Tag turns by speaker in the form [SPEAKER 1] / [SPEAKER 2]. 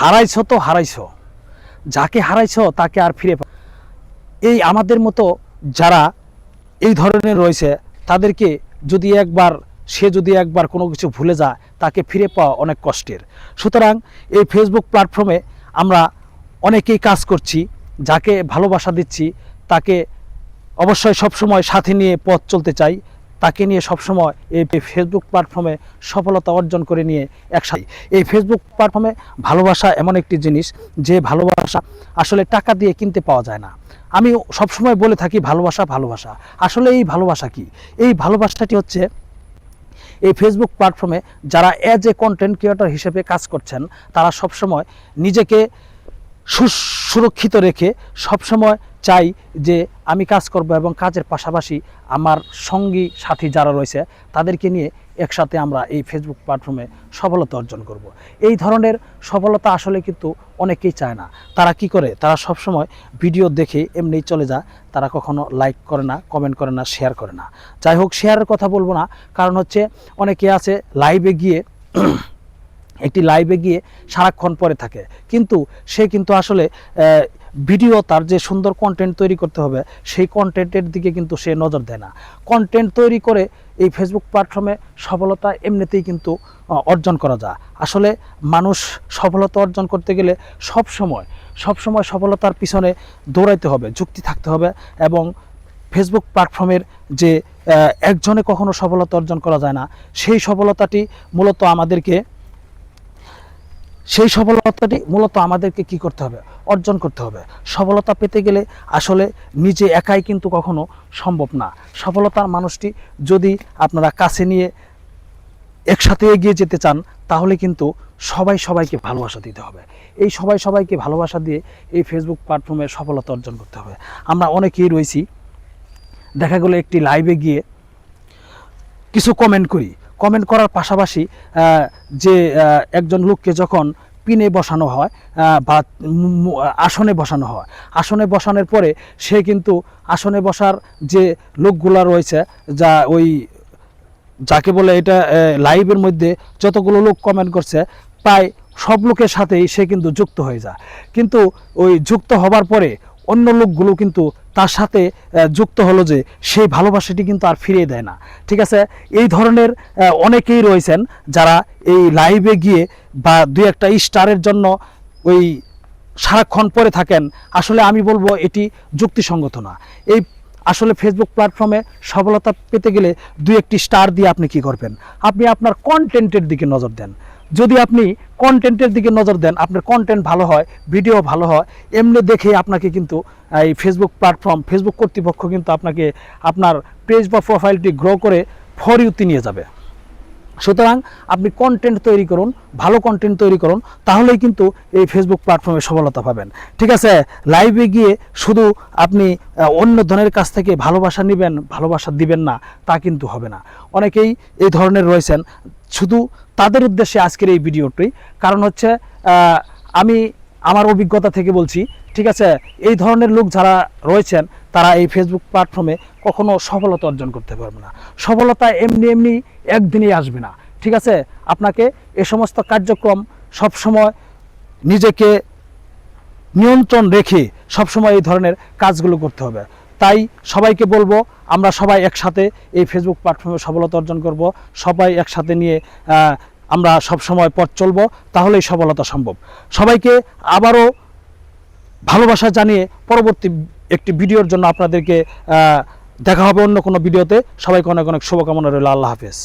[SPEAKER 1] হারাইছো তো হারাইছো। যাকে হারাইছো তাকে আর ফিরে এই আমাদের মতো যারা এই ধরনের রয়েছে, তাদেরকে যদি একবার, সে যদি একবার কোনো কিছু ভুলে যায়, তাকে ফিরে পাওয়া অনেক কষ্টের। সুতরাং এই ফেসবুক প্ল্যাটফর্মে আমরা অনেকেই কাজ করছি, যাকে ভালোবাসা দিচ্ছি, তাকে অবশ্যই সবসময় সাথে নিয়ে পথ চলতে চাই। তাকে নিয়ে সবসময় এই ফেসবুক প্ল্যাটফর্মে সফলতা অর্জন করে নিয়ে একসাথে। এই ফেসবুক প্ল্যাটফর্মে ভালোবাসা এমন একটি জিনিস যে ভালোবাসা আসলে টাকা দিয়ে কিনতে পাওয়া যায় না। আমি সবসময় বলে থাকি ভালোবাসা ভালোবাসা। আসলে এই ভালোবাসা কি? এই ভালোবাসাটি হচ্ছে এই ফেসবুক প্ল্যাটফর্মে যারা অ্যাজ এ কন্টেন্ট ক্রিয়েটর হিসেবে কাজ করছেন, তারা সবসময় নিজেকে সু- সুরক্ষিত রেখে সবসময় চাই যে আমি কাজ করব এবং কাজের পাশাপাশি আমার সঙ্গী সাথী যারা রয়েছে, তাদেরকে নিয়ে একসাথে আমরা এই ফেসবুক প্ল্যাটফর্মে সফলতা অর্জন করব। এই ধরনের সফলতা আসলে কিন্তু অনেকেই চায় না। তারা কি করে? তারা সবসময় ভিডিও দেখে এমনিই চলে যায়। তারা কখনো লাইক করে না কমেন্ট করে না শেয়ার করে না। যাই হোক শেয়ারের কথা বলব না। কারণ হচ্ছে অনেকে আছে লাইভে গিয়ে একটি লাইভে গিয়ে সারাক্ষণ পরে থাকে। কিন্তু সে কিন্তু আসলে ভিডিও তার যে সুন্দর কন্টেন্ট তৈরি করতে হবে, সেই কন্টেন্টের দিকে কিন্তু সে নজর দেয় না। কন্টেন্ট তৈরি করে এই ফেসবুক প্ল্যাটফর্মে সফলতা এমনিতেই কিন্তু অর্জন করা যায়। আসলে মানুষ সফলতা অর্জন করতে গেলে সব সময় সব সময় সফলতার পিছনে দৌড়াইতে হবে, যুক্তি থাকতে হবে এবং ফেসবুক প্ল্যাটফর্মের যে একজনে কখনো সফলতা অর্জন করা যায় না, সেই সফলতাটি মূলত আমাদেরকে সেই সফলতাটি মূলত আমাদেরকে কি করতে হবে? অর্জন করতে হবে। সফলতা পেতে গেলে আসলে নিজে একাই কিন্তু কখনো সম্ভব না। সফলতার মানুষটি যদি আপনারা কাছে নিয়ে একসাথে এগিয়ে যেতে চান, তাহলে কিন্তু সবাই সবাইকে ভালোবাসা দিতে হবে। এই সবাই সবাইকে ভালোবাসা দিয়ে এই ফেসবুক প্ল্যাটফর্মে সফলতা অর্জন করতে হবে। আমরা অনেকেই রয়েছি, দেখা গেলো একটি লাইভে গিয়ে কিছু কমেন্ট করি। কমেন্ট করার পাশাপাশি যে একজন লোককে যখন পিনে বসানো হয় বা আসনে বসানো হয়, আসনে বসানোর পরে সে কিন্তু আসনে বসার যে লোকগুলা রয়েছে, যা ওই, যাকে বলে এটা লাইভের মধ্যে যতগুলো লোক কমেন্ট করছে, প্রায় সব লোকের সাথেই সে কিন্তু যুক্ত হয়ে যায়। কিন্তু ওই যুক্ত হবার পরে অন্য লোকগুলো কিন্তু তার সাথে যুক্ত হলো যে সেই ভালোবাসাটি কিন্তু আর ফিরিয়ে দেয় না। ঠিক আছে? এই ধরনের অনেকেই রয়েছেন যারা এই লাইভে গিয়ে বা দুই একটা স্টারের জন্য ওই সারাক্ষণ পরে থাকেন। আসলে আমি বলব এটি যুক্তিসঙ্গত না। এই আসলে ফেসবুক প্ল্যাটফর্মে সফলতা পেতে গেলে দুই একটি স্টার দিয়ে আপনি কি করবেন? আপনি আপনার কন্টেন্টের দিকে নজর দেন। যদি আপনি কন্টেন্টের দিকে নজর দেন, আপনার কন্টেন্ট ভালো হয় ভিডিও ভালো হয়, এমনি দেখে আপনাকে কিন্তু এই ফেসবুক প্ল্যাটফর্ম ফেসবুক কর্তৃপক্ষ কিন্তু আপনাকে আপনার পেজ বা প্রোফাইলটি গ্রো করে ফর ইউতে নিয়ে যাবে। সুতরাং আপনি কন্টেন্ট তৈরি করুন, ভালো কন্টেন্ট তৈরি করুন, তাহলেই কিন্তু এই ফেসবুক প্ল্যাটফর্মে সফলতা পাবেন। ঠিক আছে? লাইভে গিয়ে শুধু আপনি অন্য ধরনের কাছ থেকে ভালোবাসা নেবেন, ভালোবাসা দিবেন না, তা কিন্তু হবে না। অনেকেই এই ধরনের রয়েছেন। শুধু তাদের উদ্দেশ্যে আজকের এই ভিডিওটি, কারণ হচ্ছে আমি আমার অভিজ্ঞতা থেকে বলছি, ঠিক আছে? এই ধরনের লোক যারা রয়েছেন, তারা এই ফেসবুক প্ল্যাটফর্মে কখনো সফলতা অর্জন করতে পারবে না। সফলতা এমনি এমনি একদিনেই আসবে না, ঠিক আছে? আপনাকে এ সমস্ত কার্যক্রম সবসময় নিজেকে নিয়ন্ত্রণ রেখে সবসময় এই ধরনের কাজগুলো করতে হবে। তাই সবাইকে বলব, আমরা সবাই একসাথে এই ফেসবুক প্ল্যাটফর্মে সফলতা অর্জন করব। সবাই একসাথে নিয়ে আমরা সবসময় পথ চলব, তাহলেই সফলতা সম্ভব। সবাইকে আবারও ভালোবাসা জানিয়ে পরবর্তী একটি ভিডিওর জন্য আপনাদেরকে দেখা হবে অন্য কোনো ভিডিওতে। সবাইকে অনেক অনেক শুভকামনা রইল। আল্লাহ হাফেজ।